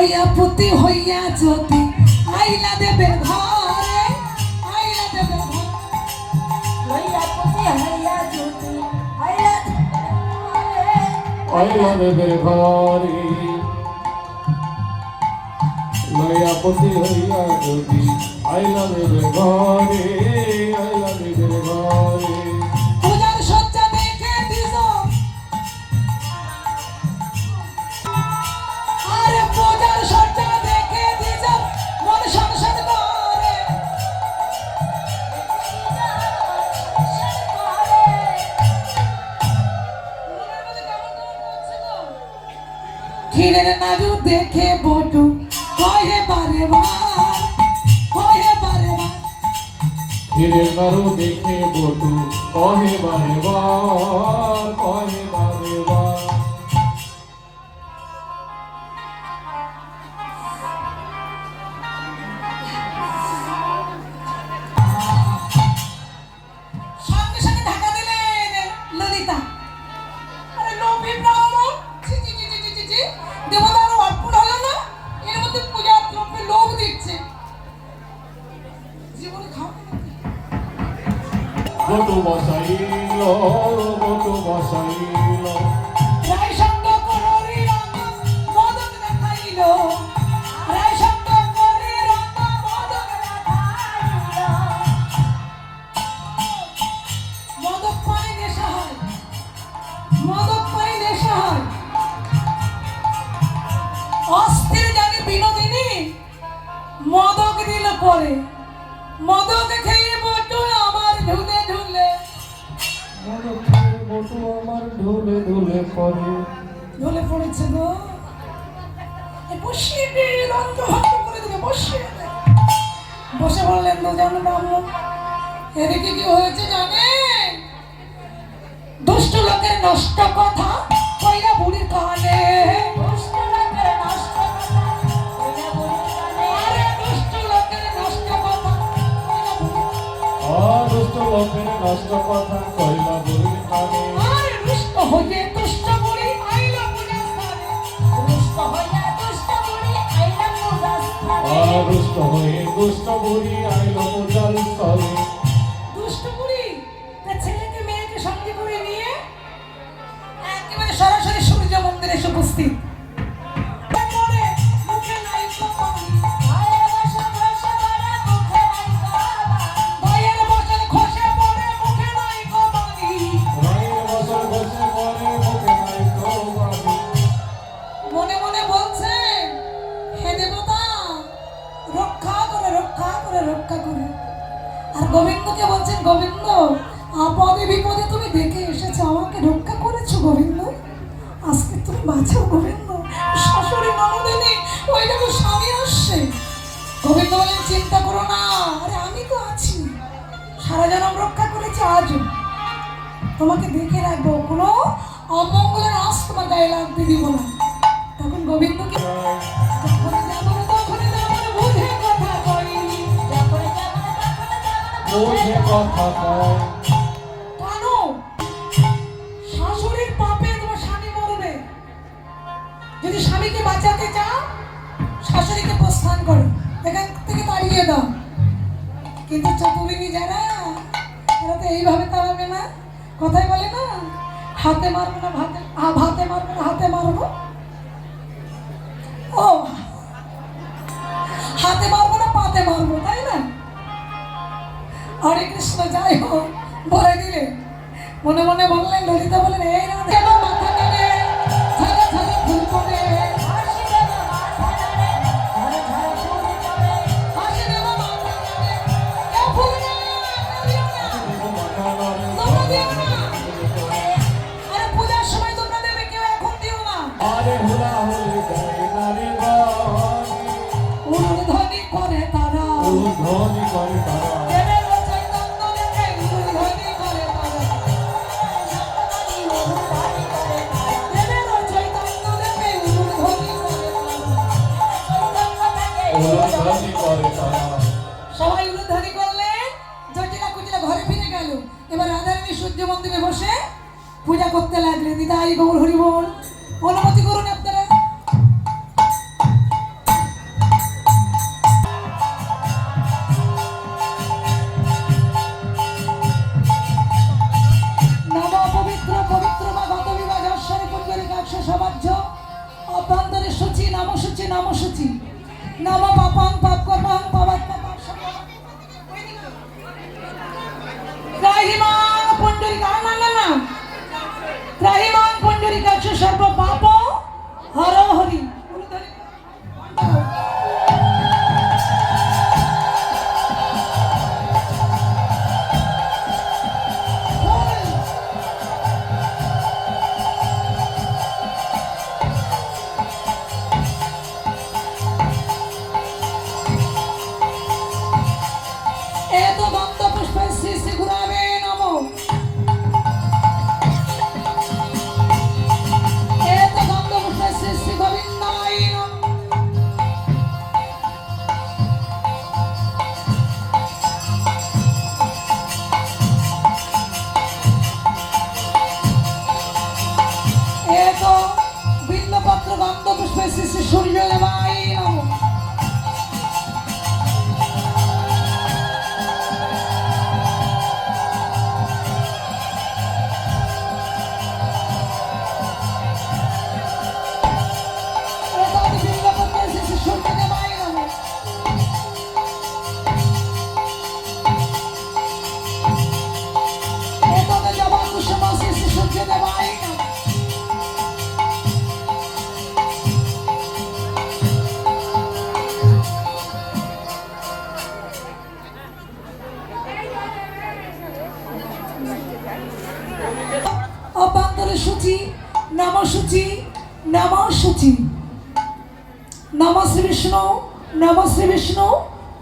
লইয়া পুতি হইয়া যদি আইলা দেবে ঘরে, আইলা দেবে লইয়া পুতি হইয়া যদি হইয়া আইলা দেবের ঘরে। লয়া পতি হইয়া যদি আইলা দেবের ঘরে ক্ষীরের নাজু দেখে বটু কয়ে বারে বার কয়ে বারে বার ফিরে কারও দেখে বটু কহে বারে বার মদক পানি নেশা হয়। অস্থির জানি বিনোদিনী মদক দিল পরে। মদক খেয়ে ঢুলে ঢুলে পড়ে। ঝুলে পড়েছে গো। বসিয়ে দে রন্ধ্র ভঙ্গ করে দেবে বসিয়ে দে। বসে বললেন দুজন ব্রাহ্মণ এদিকে কি হয়েছে জানেন? দুষ্ট লোকের নষ্ট কথা কইরা বুড়ির কানে। দুষ্ট লোকের নষ্ট কথা হইয়া বুড়ির কানে। দুষ্ট দুষ্ট দুষ্ট আইলা স্থানে। দুষ্ট হইয়া দুষ্ট বুড়ি আইলা পূজা স্থানে। দুষ্ট বুড়ি আইল পূজার স্থলে। দুষ্ট বুড়ি তার ছেলেকে মেয়েকে সঙ্গে করে নিয়ে একেবারে সরাসরি সূর্য মন্দিরে এসে উপস্থিত। গোবিন্দ, শাশুড়ি ননদিনী ওই দেখো স্বামী আসছে। গোবিন্দ বলেন চিন্তা করো না, আরে আমি তো আছি। সারা জনম রক্ষা করেছি আজও। তোমাকে দেখে রাখব, কোনো অমঙ্গলের আশ তোমার গায়ে লাগতে দিব না। তখন গোবিন্দকে কথা কথা স্বামীকে বাঁচাতে চাও, শাশুড়িকে প্রস্থান করো। এখান থেকে তাড়িয়ে দাও। কিন্তু চতুরিনী যারা, তারা তো এইভাবে তাড়াবে না। কথাই বলে না, হাতে মারবো না, ভাতে ভাতে মারবো না, হাতে মারবো। সবাই উলুধ্বনি করলেন, জটিলা কুটিলা ঘরে ফিরে গেল। এবার রাধারানী সূর্য মন্দিরে বসে পূজা করতে লাগলেন। দিদাই গৌর হরিবল। অনুমতি করুন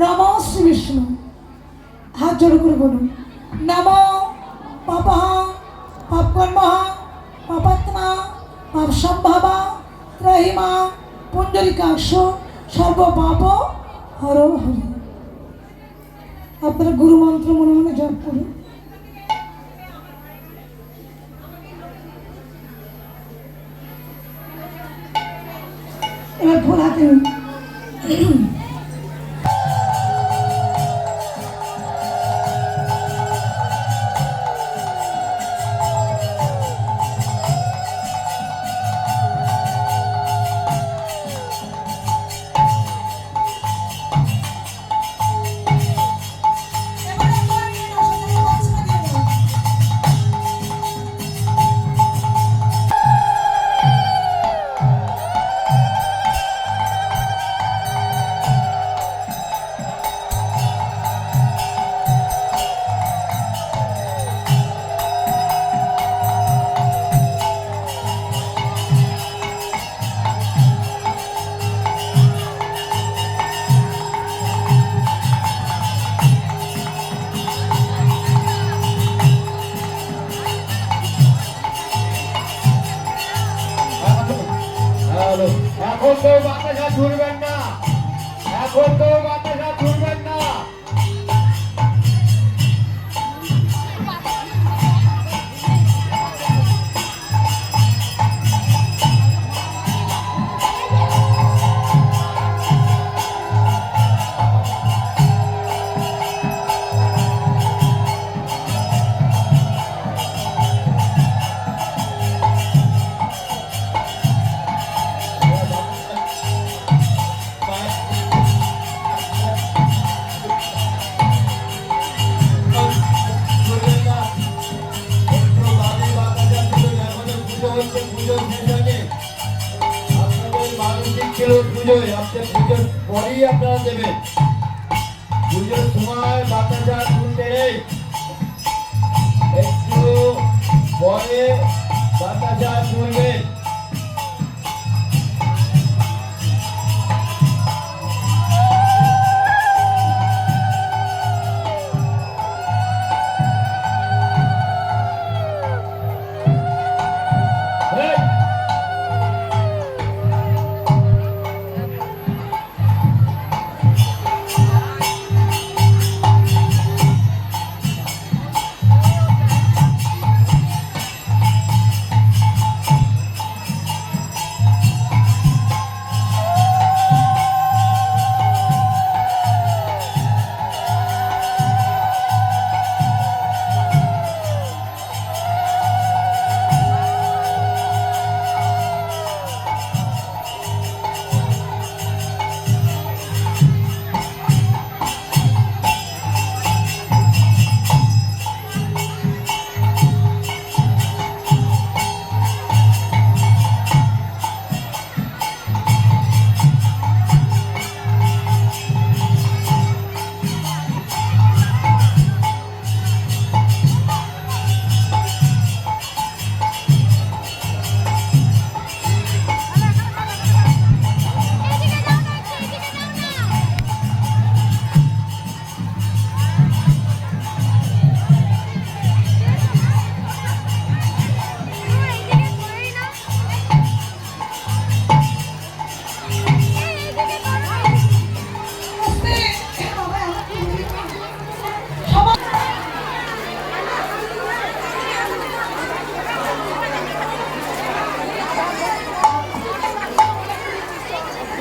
নম শ্রী বিষ্ণু হাত জোর করে বলুন, নম, পাপ, পাপকর্ম, পাপাত্মা পাপ সম্ভাবা ত্রহিমা সর্ব পাপ হর হরি আপনারা গুরু মন্ত্র মনে মনে জপ করুন। এবার ভোলাতে দিয়ে আপনারা দেবেন। পুজোর সময় বাতাসা শুনতে নেই। একটু পরে